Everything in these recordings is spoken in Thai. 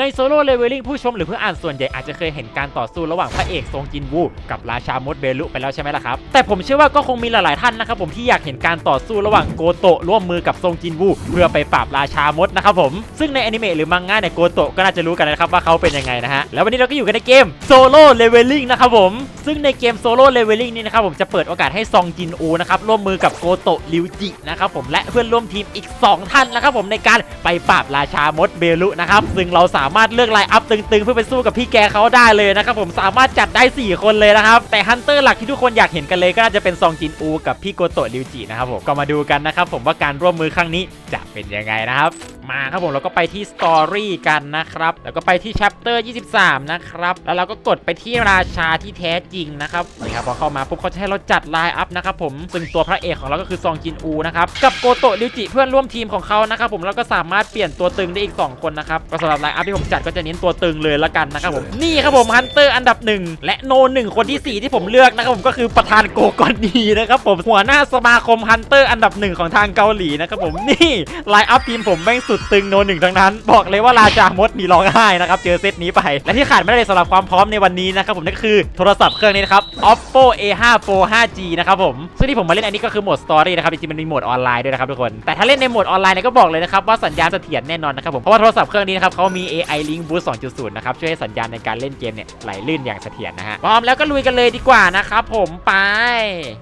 ในโซโล่เลเวลลิ่งผู้ชมหรือผู้อ่านส่วนใหญ่อาจจะเคยเห็นการต่อสู้ระหว่างพระเอกทรงจินวูกับราชามดเบลุไปแล้วใช่ไหมล่ะครับ แต่ผมเชื่อว่าก็คงมีหลายๆท่านนะครับผมที่อยากเห็นการต่อสู้ระหว่างโกโตะร่วมมือกับทรงจินวูเพื่อไปปราบราชามดนะครับผมซึ่งในอนิเมะหรือมังงะเนี่ยโกโตะก็น่าจะรู้กันนะครับว่าเขาเป็นยังไงนะฮะแล้ววันนี้เราก็อยู่กันในเกมโซโล่เลเวลลิ่งนะครับผมซึ่งในเกมโซโล่เลเวลลิ่งนี่นะครับผมจะเปิดโอกาสให้ซองจินอูนะครับร่วมมือกับโกโตะริวจินะครับผมและเพื่อนร่วมทีมอีก 2 ท่านนะครับผมในการไปปราบราชามดเบลุนะครับซึ่งเราสาามารถเลือกไลน์อัพตึงๆ เพื่อไปสู้กับพี่แกเขาได้เลยนะครับผมสามารถจัดได้ 4 คนเลยนะครับ แต่ฮันเตอร์หลักที่ทุกคนอยากเห็นกันเลยก็น่าจะเป็นซองจินอูกับพี่โกโตะริวจินะครับผมก็มาดูกันนะครับผมว่าการร่วมมือครั้งนี้จะเป็นยังไงนะครับมาครับผมเราก็ไปที่สตอรี่กันนะครับแล้วก็ไปที่ chapter 23 นะครับ แล้วเราก็กดไปที่ราชาที่แท้จริงนะครับนี่ครับพอเข้ามาปุ๊บเขาจะให้เราจัดไลน์อัพนะครับผมซึ่งตัวพระเอกของเราก็คือซองจินอูนะครับกับโกโตะริวจิเพื่อนร่วมทีมของเขานะครับผมแล้วก็สามารถเปลี่ยนตัวตึงได้อีก 2 คนนะครับก็สำหรับไลน์อัพที่ผมจัดก็จะเน้นตัวตึงเลยละกันนะครับผมนี่ครับผมฮันเตอร์อันดับหนึ่งและโนหนึ่งคนที่สี่ที่ผมเลือกนะครับผมก็คือประธานโกกอนดีนะครับผมหัวหน้าสมาคมฮันเตอร์อันดับหนึ่งของทางเกาหลีนะครับผมนี่ไลน์อัพทีมผมแม่งสุดตึงโนหนึ่งทั้งนั้น บอกเลยว่าราชามดมีร้องไห้นะครับเจอเซตนี้ไป และที่ขาดไม่ได้เลยสำหรับความพร้อมในวันนี้นะครับผมนั่นก็คือโทรศัพท์เครื่องนี้นะครับ oppo a5 pro 5g นะครับผมซึ่งที่ผมมาเล่นอันนี้ก็คือโหมดสตอรี่นะครับจริงๆมันมีโหมดออนไลน์ด้วยนะครับทุกคนแต่ถ้าเล่นในโหมดออนไลน์เนี่ยก็บอกเลยนะครับว่าสัญญาณเสถียรแน่นอนนะครับผมเพราะว่าโทรศัพท์เครื่องนี้นะครับเขามี AI Link Boost 2.0 นะครับ ช่วยให้สัญญาณในการเล่นเกมเนี่ยไหลลื่นอย่างเสถียรนะฮะพร้อมแล้วก็ลุยกันเลยดีกว่านะครับผมไป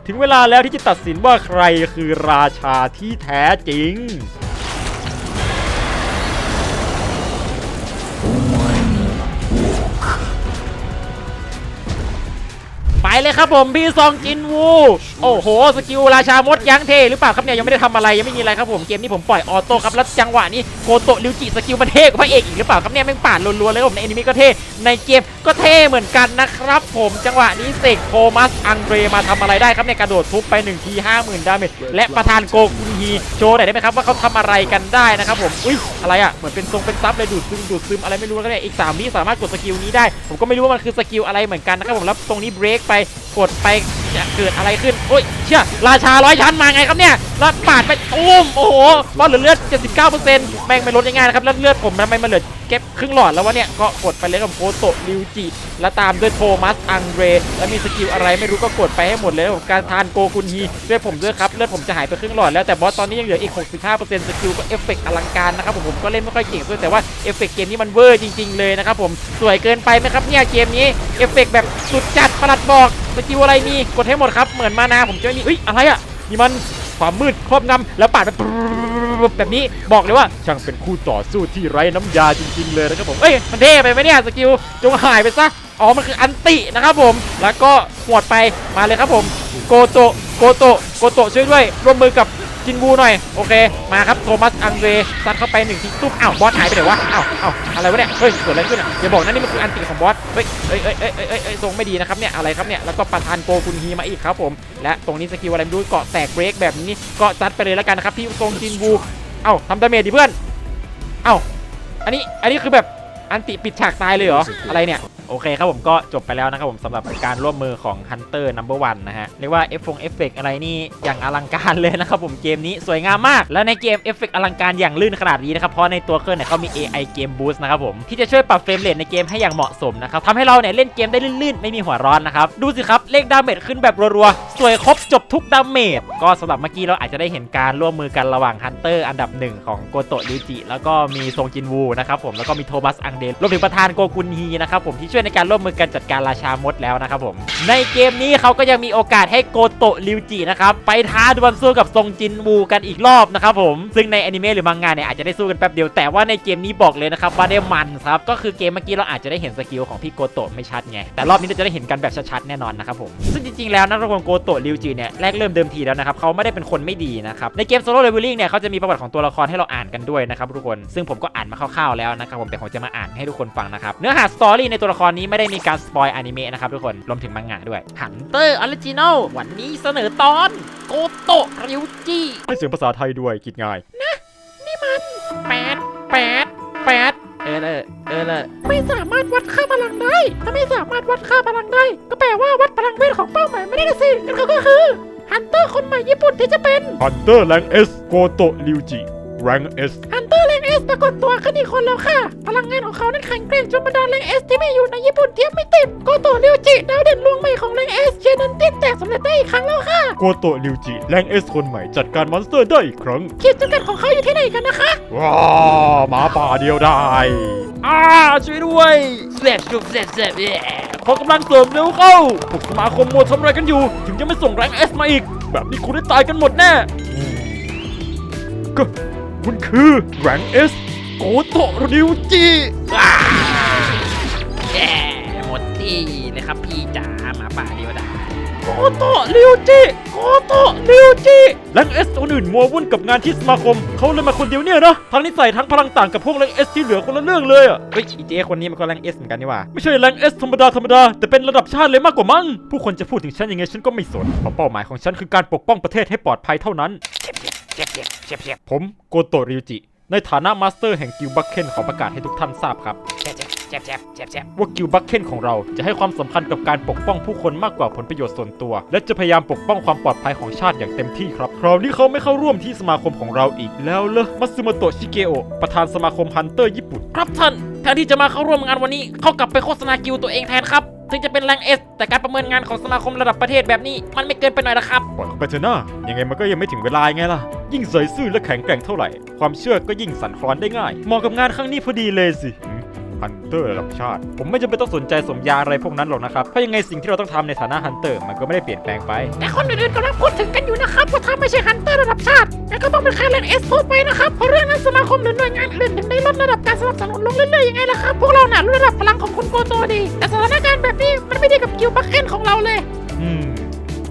ถึงเวลาแล้วที่จะตัดสินว่าใครคือราชาที่แท้จริง ไปเลยครับผมพี่ซองจินวู โอ้โห สกิลราชามดยังเทหรือเปล่าครับเนี่ยยังไม่ได้ทำอะไรยังไม่มีอะไรครับผมเกมนี้ผมปล่อยออโต้ครับแล้วจังหวะนี้โกโตะริวจิสกิลมันเท่กว่าพระเอกอีกหรือเปล่าครับเนี่ยแม่งป่านรัวๆเลยครับผมในอนิเมะก็เท่ในเกมก็เท่เหมือนกันนะครับผมจังหวะนี้เสกโทมัสอังเดรมาทำอะไรได้ครับเนี่ยกระโดดทุบไป1ที50,000ดาเมจและประธานโกคุณีโชว์หน่อยได้ไหมครับว่าเขาทำอะไรกันได้นะครับผมอุ้ยอะไรอะเหมือนเป็นทรงเป็นซับเลยดูดซึมดูดซึมอะไรไม่รู้แล้วเนี่ยอีก3วิสามารถกดสกิลนี้ได้ผมก็ไม่รู้ว่ามันคือสกิลอะไรเหมือนกันนะครับผมแล้วตรงนี้เบรกไปกดไปจะเกิดอะไรขึ้นโอ้ยเชื่อราชาร้อยชั้นมาไงครับเนี่ยแล้วปาดไปตุ้มโอ้โหบอลเหลือเลือด 79%แม่งไม่ลดง่ายๆนะครับแล้วเลือดผมทำไมมันเหลือเก็บครึ่งหลอดแล้ววะเนี่ย ก็กดไปเลยกับโคโตะริวจิ แล้วตามด้วยโทมัส อังเดรแล้วมีสกิลอะไรไม่รู้ก็กดไปให้หมดเลยผมการทานโกคุนฮีด้วยผมด้วยครับ เลือดผมจะหายไปครึ่งหลอดแล้วแต่บอสตอนนี้ยังเหลืออีก 65%สกิลก็เอฟเฟกต์อลังการนะครับผมผมก็เล่นไม่ค่อยเก่งด้วยแต่ว่าเอฟเฟกต์เกมนี้มันเวอร์จริงๆเลยนะครับผมสวยเกินไปไหมครับเนี่ยเกมนี้เอฟเฟกต์แบบสุดจัดประหลัดบอกสกิลอะไรมีกดให้หมดครับเหมือนมานาผมจะไม่มีเอ้ยอะไรอะนี่มัน ความมืดครอบงำแล้วปาดแบบแบบนี้บอกเลยว่าช่างเป็นคู่ต่อสู้ที่ไร้น้ำยาจริง ๆ เลยนะครับผมเอ้ยมันเท่ไปไหมเนี่ยสกิลจงหายไปซะอ๋อมันคืออันตินะครับผม แล้วก็หวดไปมาเลยครับผม โกโต โกโตโกโตช่วยด้วย ร่วมมือกับจินบูหน่อย โอเค มาครับโทมัส อังเรซัดเข้าไปหนึ่งทีตุ๊บอ้าวบอสหายไปไหนวะอ้าวอ้าวอะไรวะเนี่ย เฮ้ยเกิดอะไรขึ้นอะอย่าบอกนะนี่มันคืออันติของบอส เฮ้ยเอ้ยเอ้ยเอ้ยเอ้ยเอ้ยทรงไม่ดีนะครับเนี่ย อะไรครับเนี่ย แล้วก็ประธานโกคุนฮีมาอีกครับผม และตรงนี้สกิลอะไรไม่รู้เกาะแตกเบรกแบบนี้ก็ซัดไปเลยแล้วกันนะครับพี่ทรงจินบูเอ้าทำดาเมจดิเพื่อนเอ้าอันนี้ อันนี้คือแบบอันติปิดฉากตายเลยเหรอ อะไรเนี่ย โอเคครับผมก็จบไปแล้วนะครับผมสำหรับการร่วมมือของ Hunter Number One นะฮะเรียกว่าเอฟฟงเอฟเฟกอะไรนี่อย่างอลังการเลยนะครับผมเกมนี้สวยงามมาก และในเกมเอฟเฟกอลังการอย่างลื่นขนาดนี้นะครับเพราะในตัวเครื่องเนี่ยเขามี AI Game Boost นะครับผมที่จะช่วยปรับเฟรมเรทในเกมให้อย่างเหมาะสมนะครับทำให้เราเนี่ยเล่นเกมได้ลื่นๆ ไม่มีหัวร้อนนะครับดูสิครับเลขดาเมจขึ้นแบบรัวๆสวยครบจบทุกดาเมจก็สำหรับเมื่อกี้เราอาจจะได้เห็นการร่วมมือกันระหว่าง Hunter อันดับหนึ่งของโกโตะริวจิแล้วก็มีซงจินวูนะครับผมแล้วก็มีโทมัสอังเดนรวมถึงประธานโกกุนฮีนะครับผมที่ช่วยในการร่วมมือกันจัดการราชามดแล้วนะครับผม ในเกมนี้เขาก็ยังมีโอกาสให้โกโตะริวจินะครับไปท้าดวลสู้กับซงจินวูกันอีกรอบนะครับผมซึ่งในอนิเมะหรือมังงะเนี่ยอาจจะได้สู้กันแป๊บเดียวแต่ว่าในเกมนี้บอกเลยนะครับว่าได้มันครับก็คือเกมเมื่อกี้เราอาจจะได้เห็นสกิลของพี่โกโตะไม่ชัดไงแต่รอบนี้เราจะได้เห็นกันแบบชัดๆแน่นอนนะครับผมซึ่งจริงๆแล้วนักรบกวนโกโตะริวจิเนี่ยแรกเริ่มเดิมทีแล้วนะครับเขาไม่ได้เป็นคนไม่ดีนะครับในเกมโซโล่เลเวลลิ่งเนี่ยเขาจะมีประวัติของตัวละครให้เราอ่านกันด้วยนะครับทุกคนซึ่งผมก็อ่านมาคร่าวๆแล้วนะครับผมแต่ผมจะมาอ่านให้ทุกคนฟังนะครับเนื้อหาสตอรี่ในตัวละครนี้ไม่ได้มีการสปอยอนิเมะนะครับทุกคนรวมถึงมังงะด้วยฮันเตอร์ออริจินอลวันนี้เสนอตอนโกโตะริวจิให้เสียงภาษาไทยด้วยคิดง่ายนะนี่มันแปดแปดแปดเออเลยเออเลยไม่สามารถวัดค่าพลังได้ ถ้าไม่สามารถวัดค่าพลังได้ ก็แปลว่าวัดพลังเวทของเป้าหมายไม่ได้นะสินั่นก็คือฮันเตอร์คนใหม่ญี่ปุ่นที่จะเป็นฮันเตอร์แรงเอสโกโตะริวจิแรงเอสฮัน สปรากฏตัวขึ้นอีกคนแล้วค่ะ พลังงานของเขานั้นแข็งแกร่งจนบรรดาแรงเอสที่มีอยู่ในญี่ปุ่นเทียบไม่ติดโกโตะเรียวจิดาวเด่นลวงใหม่ของแรงเอสเชนนั้นติดแตกสำเร็จได้อีกครั้งแล้วค่ะโกโตะริวจิ แรงเอสคนใหม่จัดการมอนสเตอร์ได้อีกครั้ง ขีดจำกัดของเขาอยู่ที่ไหนกันนะคะ ว้าหมาป่าเดียวได้อ่าช่วยด้วยแสบจุกแสบแสบแย่ขอกำลังเสริมเร็วเข้าพวกสมาคมโมวทำอะไรกันอยู่ ถึงจะไม่ส่งแรงเอสมาอีก แบบนี้คุณได้ตายกันหมดแน่ก็ คุณคือแรงเอสโกโตะริวจิแย่หมดที่เลยครับพี่จ๋าหมาป่าเดียวดายโกโตะริวจิโกโตะริวจิแรงเอสคนอื่นมัววุ่นกับงานที่สมาคม เขาเลยมาคนเดียวเนี่ยนะทั้งนิสัยทั้งพลังต่างกับพวกแรงเอสที่เหลือคนละเรื่องเลยอะเฮ้ยอีเจคนนี้มันก็แรงเอสเหมือนกันนี่หว่าไม่ใช่แรงเอสธรรมดาธรรมดาแต่เป็นระดับชาติเลยมากกว่ามั้งผู้คนจะพูดถึงฉันยังไงฉันก็ไม่สนเพราะเป้าหมายของฉันคือการปกป้องประเทศให้ปลอดภัยเท่านั้น เจ็บเจ็บเจ็บเจ็บเจ็บเจ็บผมโกโตะริวจิ ในฐานะมาสเตอร์แห่งกิลบัคเคนขอประกาศให้ทุกท่านทราบครับเจ็บเจ็บเจ็บเจ็บเจ็บเจ็บว่ากิลบัคเคนของเราจะให้ความสำคัญกับการปกป้องผู้คนมากกว่าผลประโยชน์ส่วนตัว และจะพยายามปกป้องความปลอดภัยของชาติอย่างเต็มที่ครับ คราวนี้เขาไม่เข้าร่วมที่สมาคมของเราอีกแล้วเลอมัตสึโมโตะชิเกโอะประธานสมาคมฮันเตอร์ญี่ปุ่น ครับท่านแทนที่จะมาเข้าร่วมงานวันนี้ เขากลับไปโฆษณากิลตัวเองแทนครับ ถึงจะเป็นแรงเอสแต่การประเมินงานของสมาคมระดับประเทศแบบนี้ มันไม่เกินไปหน่อยนะครับ ปล่อยเขาไปเถอะนะยังไงมันก็ยังไม่ถึงเวลาไงล่ะ ยิ่งใส่ซื่อและแข็งแกร่งเท่าไหร่ ความเชื่อก็ยิ่งสั่นคลอนได้ง่ายเหมาะกับงานครั้งนี้พอดีเลยสิ ฮันเตอร์ระดับชาติ ผมไม่จำเป็นต้องสนใจสมญาอะไรพวกนั้นหรอกนะครับ เพราะยังไงสิ่งที่เราต้องทำในฐานะฮันเตอร์มันก็ไม่ได้เปลี่ยนแปลงไป แต่คนอื่นๆกำลังพูดถึงกันอยู่นะครับว่าถ้าไม่ใช่ฮันเตอร์ระดับชาติงั้นก็ต้องเป็นแค่แรงเอสทั่วไปนะครับเพราะเรื่องนั้นสมาคมหรือหน่วยงานอื่นถึงได้ลดระดับการสนับสนุนลงเรื่อยๆยังไงล่ะครับพวกเราหนารู้ระดับพลังของคุณโกโตดี แต่สถานการณ์แบบนี้มันไม่ดีกับกิลบัคเคนของเราเลย อืม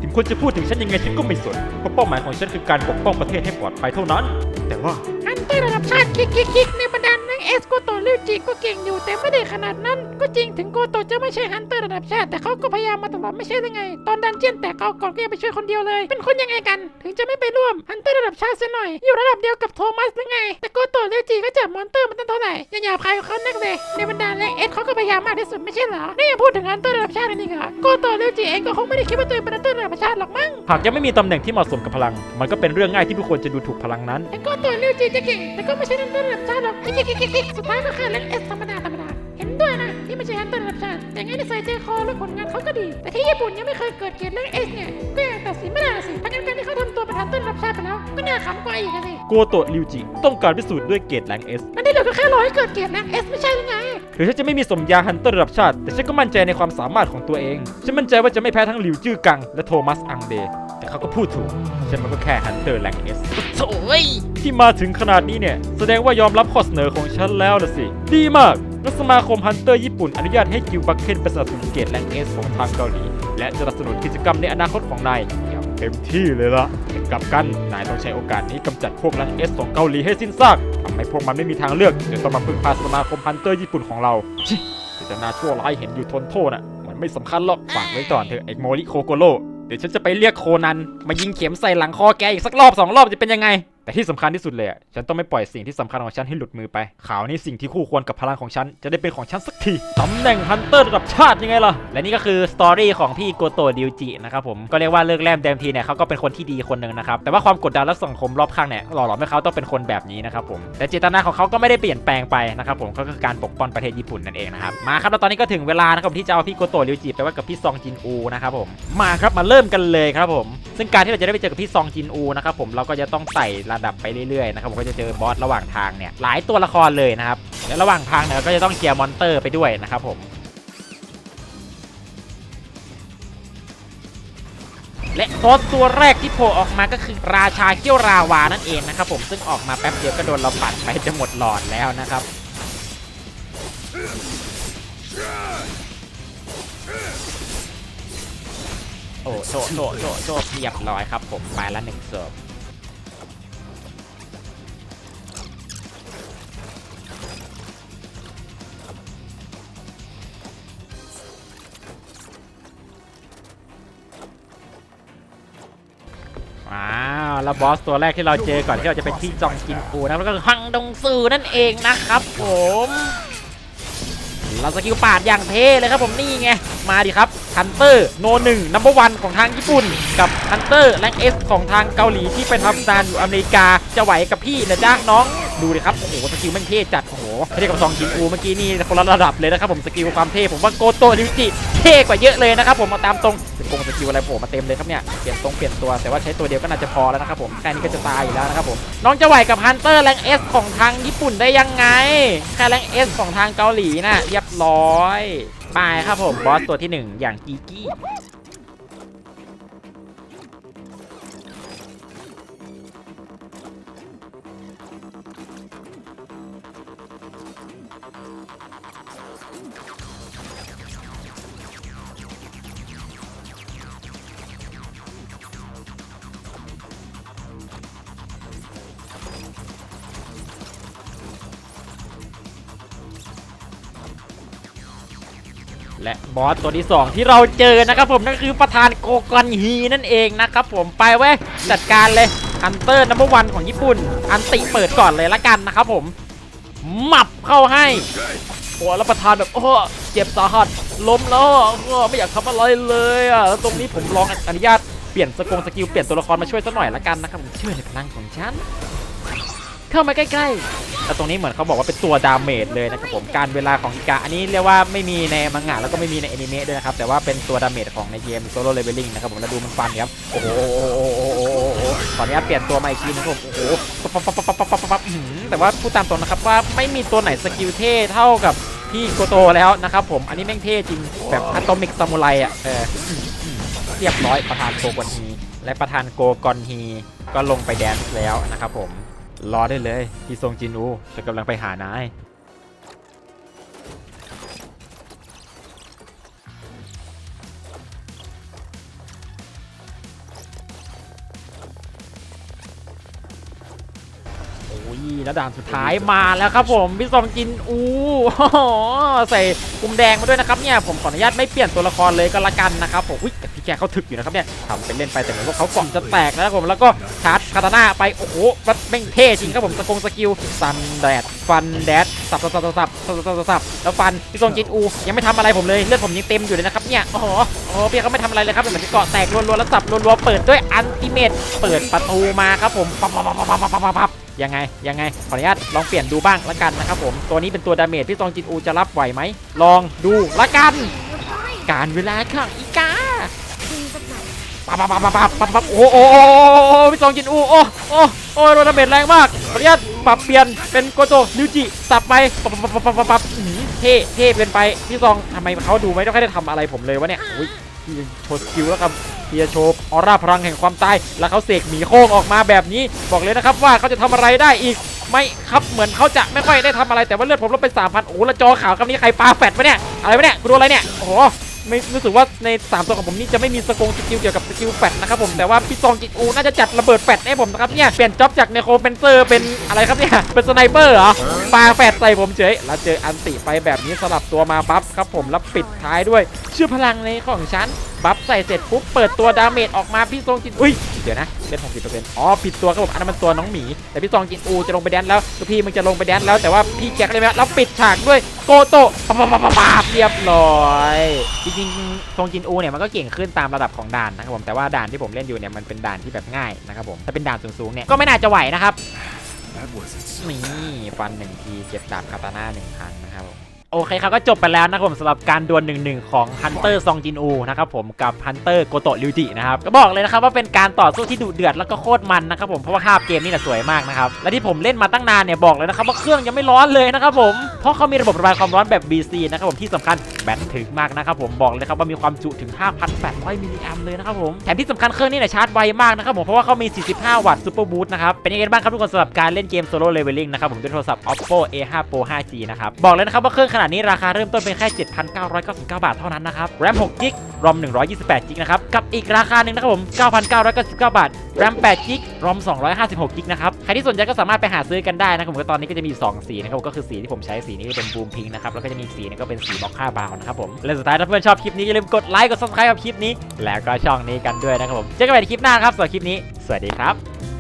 ถึงคนจะพูดถึงฉันยังไงฉันก็ไม่สนเพราะเป้าหมายของฉันคือการปกป้องประเทศให้ปลอดภัยเท่านั้น แต่ว่า ฮันเตอร์ระดับชาติคิกคิกคิกในบรร ดาแรงเอสโกโตริวจิก็เก่งอยู่แต่ไม่ได้ขนาดนั้น ก็จริงถึงโกโตจะไม่ใช่ฮันเตอร์ระดับชาติ แต่เขาก็พยายามมาตลอดไม่ใช่หรือไง ตอนดันเจียนแต่เขาก่อนก็ยังไปช่วยคนเดียวเลย เป็นคนยังไงกัน ถึงจะไม่ไปร่วมฮันเตอร์ระดับชาติเสียหน่อย อยู่ระดับเดียวกับโทมัสหรือไง แต่โกโตริวจิก็จับมอนเตอร์มันตั้งเท่าไหร่ย่าหยาบคายกับเขานักเลยในบรรดาแรงเอสเขาก็พยายามมากที่สุดไม่ใช่เหรอนี่ยังพูดถึงฮันเตอร์ระดับชาตินอีกเหรอโกโตริวจิเองก็คงไม่ได้คิดว่าตัวเองเป็นฮันเตอร์ระดับชาติหรอกมั้งหากยังไม่มีตำแหน่งที่เหมาะสมกับพลัง มันก็เป็นเรื่องง่ายที่ผู้คนจะดูถูกพลังนั้นแต่ก็ตัวเร็วจีจะเก่งแต่ก็ไม่ใช่ฮันเตอร์ระดับชาติหรอกกิ๊กกิ๊กกิ๊กกิ๊กสุดท้ายก็แค่เล็กเอสธรรมดาธรรมดา เห็นด้วยนะที่ไม่ใช่ฮันเตอร์ระดับชาติแต่ไงนิสัยใจคอและผลงานเขาก็ดี แต่ที่ญี่ปุ่นยังไม่เคยเกิดเกรดเล็กเอสเนี่ยก็ยังตัดสินไม่ได้สิทั้งนั้นการที่เขาทำตัวเป็นฮันเตอร์ระดับชาติไปแล้วก็น่าขำกว่าอีกสิโกโตะริวจิต้องการพิสูจน์ด้วยเกรดแรงเอสมันได้เหลือก็แค่รอให้เกิดเกรดเล็กเอสไม่ใช่หรือไงหรือฉันจะไม่มีสมญาฮันเตอร์ระดับชาติ แต่ฉันก็มั่นใจในความสามารถของตัวเองฉันมั่นใจว่าจะไม่แพ้ทั้งหลิวจื้อกังและโทมัสอังเด แต่เขาก็พูดถูกฉันมันก็แค่ฮันเตอร์แรงเอสโถ่ยที่มาถึงขนาดนี้เนี่ย แสดงว่ายอมรับข้อเสนอของฉันแล้วละสิ ดีมากและสมาคมฮันเตอร์ญี่ปุ่นอนุญาตให้กิลบัคเคนไปสนับสนุนเกรดแรงเอสของทางเกาหลี และสนับสนุนกิจกรรมในอนาคตของนายอย่างเต็มที่เลยละแต่กลับกันนายต้องใช้โอกาสนี้กำจัดพวกแรงเอสของเกาหลีให้สิ้นซากทำให้พวกมันไม่มีทางเลือกจะต้องมาพึ่งพาสมาคมฮันเตอร์ญี่ปุ่นของเราชิเจตนาชั่วร้ายเห็นอยู่ทนโทษน่ะมันไม่สำคัญหรอกฝากไว้ก่อนเถอะไอ้โมริโคโกโร่ เดี๋ยวฉันจะไปเรียกโคนัน มายิงเข็มใส่หลังคอแกอีกสักรอบสองรอบจะเป็นยังไง แต่ที่สำคัญที่สุดเลยอะฉันต้องไม่ปล่อยสิ่งที่สำคัญของฉันให้หลุดมือไป ข่าวนี้สิ่งที่คู่ควรกับพลังของฉัน จะได้เป็นของฉันสักทีตำแหน่งฮันเตอร์ระดับชาติยังไงล่ะ และนี่ก็คือสตอรี่ของพี่โกโตะดิวจินะครับผม ก็เรียกว่าเลิกแรมเดิมทีเนี่ยเขาก็เป็นคนที่ดีคนหนึ่งนะครับ แต่ว่าความกดดันและสังคมรอบข้างเนี่ยหล่อหลอมให้เขาต้องเป็นคนแบบนี้นะครับผม แต่เจตนาของเขาก็ไม่ได้เปลี่ยนแปลงไปนะครับผมก็คือการปกป้องประเทศญี่ปุ่นนั่นเองนะครับ มาครับแล้วตอนนี้ก็ถึงเวลานะครับที่จะเอาพี่โกโตะดิวจิไปไว้กับพี่ซองจินอูนะครับผม มาครับมาเริ่มกันเลยครับผม ซึ่งการที่เราจะได้ไปเจอกับพี่ซองจินอูนะครับผมเราก็จะต้องไต่ระดับไปเรื่อยๆนะครับผมก็จะเจอบอสระหว่างทางเนี่ยหลายตัวละครเลยนะครับและระหว่างทางเนี่ยก็จะต้องเคลียร์มอนเตอร์ไปด้วยนะครับผมและบอสตัวแรกที่โผล่ออกมาก็คือราชาเขี้ยวราวานั่นเองนะครับผมซึ่งออกมาแป๊บเดียวก็โดนเราปัดไปจะหมดหลอดแล้วนะครับ โอ้โชโชโชโชเรียบร้อยครับผมไปละหนึ่งเสิร์ฟ แล้วบอสตัวแรกที่เราเจอก่อนที่เราจะไปที่จองกินปูนะแล้วก็ฮังดงซูนั่นเองนะครับผมเราสกิลปาดอย่างเท่เลยครับผมนี่ไง มาดิครับฮันเตอร์โนหนึ่งนัมเบอร์วันของทางญี่ปุ่น กับฮันเตอร์แรงเอสของทางเกาหลีที่ไปทำงานอยู่อเมริกาจะไหวกับพี่นะจ๊ะน้อง ดูดิครับโอ้โหสกิลแม่งเท่จัดโอ้โหเทียบกับซองจินอูเมื่อกี้นี่คนละระดับเลยนะครับผมสกิลความเท่ผมว่าโกโตะริวจิเท่กว่าเยอะเลยนะครับผมเอาตามตรงสกงสกิลอะไรโผล่มาเต็มเลยครับเนี่ยเปลี่ยนตรงเปลี่ยนตัวแต่ว่าใช้ตัวเดียวก็น่าจะพอแล้วนะครับผมแค่นี้ก็จะตายอยู่แล้วนะครับผมน้องจะไหวกับฮันเตอร์แรงเอสของทางญี่ปุ่นได้ยังไงแค่แรงเอสของทางเกาหลีน่ะเรียบร้อยไปครับผมบอสตัวที่หนึ่งอย่างกีกี้ และบอสตัวที่ 2 ที่เราเจอนะครับผมนั่นคือประธานโกกอนฮีนั่นเองนะครับผมไปเว้ยจัดการเลยฮันเตอร์นัมเบอร์วันของญี่ปุ่น อันติเปิดก่อนเลยละกันนะครับผมหมับเข้าให้โอ้แล้วประธานแบบโอ้เจ็บสาหัสล้มแล้วโอ้ไม่อยากทำอะไรเลยอะแล้วตรงนี้ผมลองอนุญาตเปลี่ยนสกงสกิลเปลี่ยนตัวละครมาช่วยสักหน่อยละกันนะครับผมเชื่อในพลังของฉัน เข้ามาใกล้ๆแต่ตรงนี้เหมือนเขาบอกว่าเป็นตัวดาเมจเลยนะครับผมการเวลาของอิกาอันนี้เรียกว่าไม่มีในมังงะแล้วก็ไม่มีในแอนิเมะด้วยนะครับแต่ว่าเป็นตัวดาเมจของในเกมโซโล่เลเวลลิ่งนะครับผมแล้วดูมันฟันครับโอ้โหขออนุญาตเปลี่ยนตัวมาอีกทีนะครับโอ้โหแต่ว่าพูดตามตรงนะครับว่าไม่มีตัวไหนสกิลเท่เท่ากับพี่โกโตแล้วนะครับผมอันนี้แม่งเท่จริงแบบอะตอมิกซามูไรอะเอออื้อหือเรียบร้อยประธานโกกอนฮีและประธานโกกอนฮีก็ลงไปแดนซ์แล้วนะครับผม รอได้เลยพี่ทรงจินอูจะกำลังไปหานาย โอ้ยแล้วด่านสุดท้ายมาแล้วครับผมพี่ซองจินอูโอ้โหใส่ปุ่มแดงมาด้วยนะครับเนี่ยผมขออนุญาตไม่เปลี่ยนตัวละครเลยก็แล้วกันนะครับผมอุ้ยแต่พี่แกเขาถึกอยู่นะครับเนี่ยทำเป็นเล่นไปแต่เหมือนว่าเขากล่องจะแตกนะครับผมแล้วก็ชาร์จ คาตาน่าไปโอ้โหรัดแม่งเท่จริงครับผมสกงสกิลซันแดดฟันแดดสับสับสับสับสับสับสับแล้วฟันพี่ทรงจินอูยังไม่ทำอะไรผมเลยเลือดผมยังเต็มอยู่เลยนะครับเนี่ยโอ้โหโอ้เปียก็ไม่ทำอะไรเลยครับเหมือนเกาะแตกรัวๆแล้วสับรัวๆเปิดด้วยอันติเมตเปิดประตูมาครับผมปั๊บปั๊บปั๊บปั๊บปั๊บปั๊บยังไงยังไงขออนุญาตลองเปลี่ยนดูบ้างละกันนะครับผมตัวนี้เป็นตัวดาเมจพี่ทรงจินอูจะรับไหวไหมลองดูละกัน การเวลาค่ะอีกา ปั๊บปั๊บปั๊บปั๊บปั๊บปั๊บโอ้โหพี่ซองจินอูโอ้โอ้โอ้โดนดาเมจแรงมากขออนุญาตปรับเปลี่ยนเป็นโกโจนิวจิสับไปปั๊บปั๊บปั๊บปั๊บปั๊บเท่เท่เป็นไปพี่ซองทำไมเขาดูไม่ได้ค่อยได้ทำอะไรผมเลยวะเนี่ยอุ้ยโชว์สกิลแล้วครับที่จะโชว์ออร่าพลังแห่งความตายแล้วเขาเสกหมีโค้งออกมาแบบนี้ บอกเลยนะครับว่าเขาจะทำอะไรได้อีกไม่ครับเหมือนเขาจะไม่ค่อยได้ทำอะไรแต่ว่าเลือดผมลดไป3,000โอ้แล้วจอขาวคำนี้ใครปาแฟดวะเนี่ยอะไรวะเนี่ยกูโดนอะไรเนี่ยโอ้ ไม่รู้สึกว่าใน3ตัวของผมนี่จะไม่มีสกงสกิลเกี่ยวกับสกิลแฟดนะครับผมแต่ว่าพี่ซองจิตอูน่าจะจัดระเบิดแฟดให้ผมนะครับเนี่ยเปลี่ยนจ็อบจากเนโคเปนเซอร์เป็นอะไรครับเนี่ยเป็นสไนเปอร์เหรอปาแฟดใส่ผมเฉยแล้วเจออันติไปแบบนี้สลับตัวมาบัฟครับผมแล้วปิดท้ายด้วย ชื่อพลังในของฉันบัฟใส่เสร็จปุ๊บเปิดตัวดาเมจออกมาพี่ซองจินอุ้ย เดี๋ยวนะเล่นหกสิบเปอร์เซ็นต์อ๋อผิดตัวครับผมอันนั้นมันตัวน้องหมี แต่พี่ซองจินอูจะลงไปแดนแล้วลูกพี่มึงจะลงไปแดนแล้วแต่ว่าพี่แจ็คเลยไหมแล้วปิดฉากด้วยโกโตะปั๊บปั๊บปั๊บปั๊บปั๊บเรียบร้อยจริงๆซองจินอูเนี่ยมันก็เก่งขึ้นตามระดับของด่านนะครับผมแต่ว่าด่านที่ผมเล่นอยู่เนี่ยมันเป็นด่านที่แบบง่ายนะครับผมถ้าเป็นด่านสูงๆเนี่ยก็ไม่น่าจะไหวนะครับ That wasn't so นี่ฟันหนึ่งทีเก็บดาบคาตาน่าหนึ่งครั้งนะครับผม โอเคครับก็จบไปแล้วนะครับผมสำหรับการดวลหนึ่งหนึ่งของฮันเตอร์ซองจินอูนะครับผมกับฮันเตอร์โกโตะริวจินะครับก็บอกเลยนะครับว่าเป็นการต่อสู้ที่ดุเดือดแล้วก็โคตรมันนะครับผมเพราะว่าภาพเกมนี่แหละสวยมากนะครับและที่ผมเล่นมาตั้งนานเนี่ยบอกเลยนะครับว่าเครื่องยังไม่ร้อนเลยนะครับผม เพราะเขามีระบบระบายความร้อนแบบ BC นะครับผมที่สำคัญแบตถึงมากนะครับผมบอกเลยครับว่ามีความจุถึง 5,800 มิลลิแอมเลยนะครับผมแถมที่สำคัญเครื่องนี้เนี่ยชาร์จไวมากนะครับผมเพราะว่าเขามี 45 วัตต์ซูเปอร์บูตนะครับเป็นยังไงบ้างครับทุกคนสำหรับการเล่นเกมโซโล่เลเวลลิ่งนะครับผมด้วยโทรศัพท์ Oppo A5 Pro 5G นะครับบอกเลยนะครับว่าเครื่องขนาดนี้ราคาเริ่มต้นเป็นแค่ 7,999 บาทเท่านั้นนะครับ RAM 6 g b ROM 128 g b นะครับ กับอีกราคาหนึ่งนะครับผม 9,999 บาท RAM 8 g b ROM 256 g b นะครับ ใครที่สนใจก็สามารถไปหาซื้อกันได้นะครับผมตอนนี้ก็จะมีอยู่สองสีนะครับก็คือสีที่ผมใช้สีนี้เป็นบูมพิงนะครับ แล้วก็จะมีอีกสีนี้ก็เป็นสีมอคค่าบาวนะครับผม และสุดท้ายถ้าเพื่อนชอบคลิปนี้อย่าลืมกดไลค์ กด subscribe กับคลิปนี้ แล้วก็ช่องนี้กันด้วยนะครับผม เจอกันใหม่ในคลิปหน้าครับสำหรับคลิปนี้ สวัสดีครับ